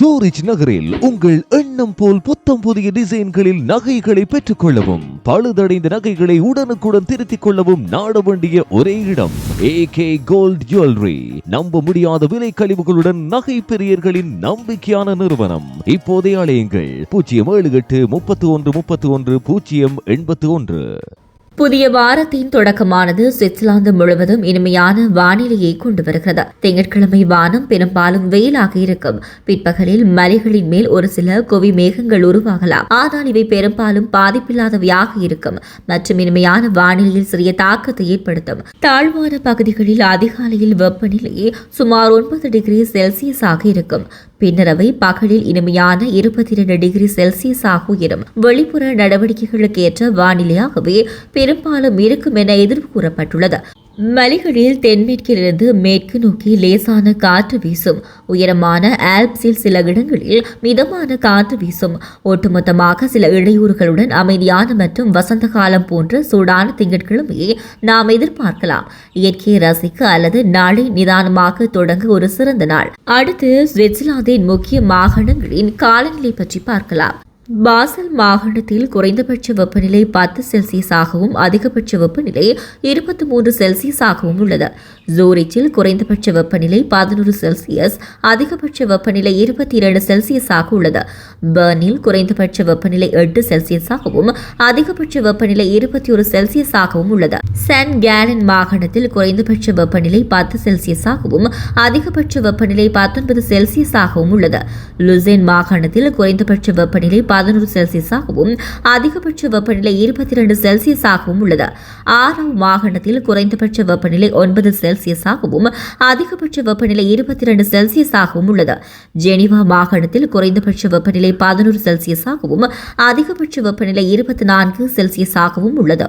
Zurich நகரில் உங்கள் எண்ணம் போல் புத்தம் புதிய டிசைன்களில் நகைகளை பெற்றுக் கொள்ளவும் பழுதடைந்த நகைகளை உடனுக்குடன் திருத்திக் கொள்ளவும் நாட வேண்டிய ஒரே இடம் ஏ கே கோல்ட் ஜுவல்லரி நம்ப முடியாத விலை கழிவுகளுடன் நகை பெரியர்களின் நம்பிக்கையான நிறுவனம். இப்போதே அலையுங்கள். பூஜ்ஜியம் ஏழு எட்டு முப்பத்தி ஒன்று முப்பத்தி ஒன்று பூஜ்ஜியம் எண்பத்தி ஒன்று. புதிய வாரத்தின் தொடக்கமானது சுவிட்சர்லாந்து முழுவதும் இனிமையான வானிலையை கொண்டு வருகிறது. திங்கட்கிழமை வானம் பெரும்பாலும் வெயிலாக இருக்கும். பிற்பகலில் மலைகளின் மேல் ஒரு சில குவி மேகங்கள் உருவாகலாம். ஆனால் இவை பெரும்பாலும் பாதிப்பில்லாதவையாக இருக்கும். மற்றும் இனிமையான வானிலையில் சிறிய தாக்கத்தை ஏற்படுத்தும். தாழ்வான பகுதிகளில் அதிகாலையில் வெப்பநிலை சுமார் ஒன்பது டிகிரி செல்சியஸாக இருக்கும். பின்னர் அவை பகலில் இனிமையான இருபத்தி இரண்டு டிகிரி செல்சியஸாக உயரும். வெளிப்புற நடவடிக்கைகளுக்கு ஏற்ற வானிலையாகவே பெரும்பாலும் இருக்கும் என எதிர்ப்பு கூறப்பட்டுள்ளது. மலைகளில் தென்மேற்கிலிருந்து மேற்கு நோக்கி லேசான காற்று வீசும். உயரமான ஆல்ப்ஸில் சில இடங்களில் மிதமான காற்று வீசும். ஒட்டுமொத்தமாக சில இடையூறுகளுடன் அமைதியான மற்றும் வசந்த காலம் போன்ற சூடான திங்கட்கிழமையை நாம் எதிர்பார்க்கலாம். இயற்கையை ரசிக்க அல்லது நாளை நிதானமாக தொடங்க ஒரு சிறந்த நாள். அடுத்து சுவிட்சர்லாந்தின் முக்கிய மாகாணங்களின் காலநிலை பற்றி பார்க்கலாம். பாசல் மாகாணத்தில் குறைந்தபட்ச வெப்பநிலை பத்து செல்சியஸாகவும் அதிகபட்ச வெப்பநிலை இருபத்தி மூன்று செல்சியஸாகவும் உள்ளது. ஜூரிச்சில் குறைந்தபட்ச வெப்பநிலை பதினொரு செல்சியஸ் அதிகபட்ச வெப்பநிலை இருபத்தி இரண்டு செல்சியஸாக உள்ளது. பர்னில் குறைந்தபட்ச வெப்பநிலை எட்டு செல்சியஸாகவும் அதிகபட்ச வெப்பநிலை இருபத்தி ஒரு செல்சியஸாகவும் உள்ளது. சென்ட் கேலன் மாகாணத்தில் குறைந்தபட்ச வெப்பநிலை பத்து செல்சியஸாகவும் அதிகபட்ச வெப்பநிலை பத்தொன்பது செல்சியஸாகவும் உள்ளது. லுசேன் மாகாணத்தில் குறைந்தபட்ச வெப்பநிலை பதினொரு செல்சியஸாகவும் அதிகபட்ச வெப்பநிலை இருபத்தி இரண்டு செல்சியஸாகவும் உள்ளது. ஆறாம் மாகாணத்தில் குறைந்தபட்ச வெப்பநிலை ஒன்பது செல்சியஸாகவும் அதிகபட்ச வெப்பநிலை இருபத்தி இரண்டு செல்சியஸாகவும் உள்ளது. ஜெனிவா மாகாணத்தில் குறைந்தபட்ச வெப்பநிலை பதினொரு செல்சியஸாகவும் அதிகபட்ச வெப்பநிலை இருபத்தி நான்கு செல்சியஸாகவும் உள்ளது.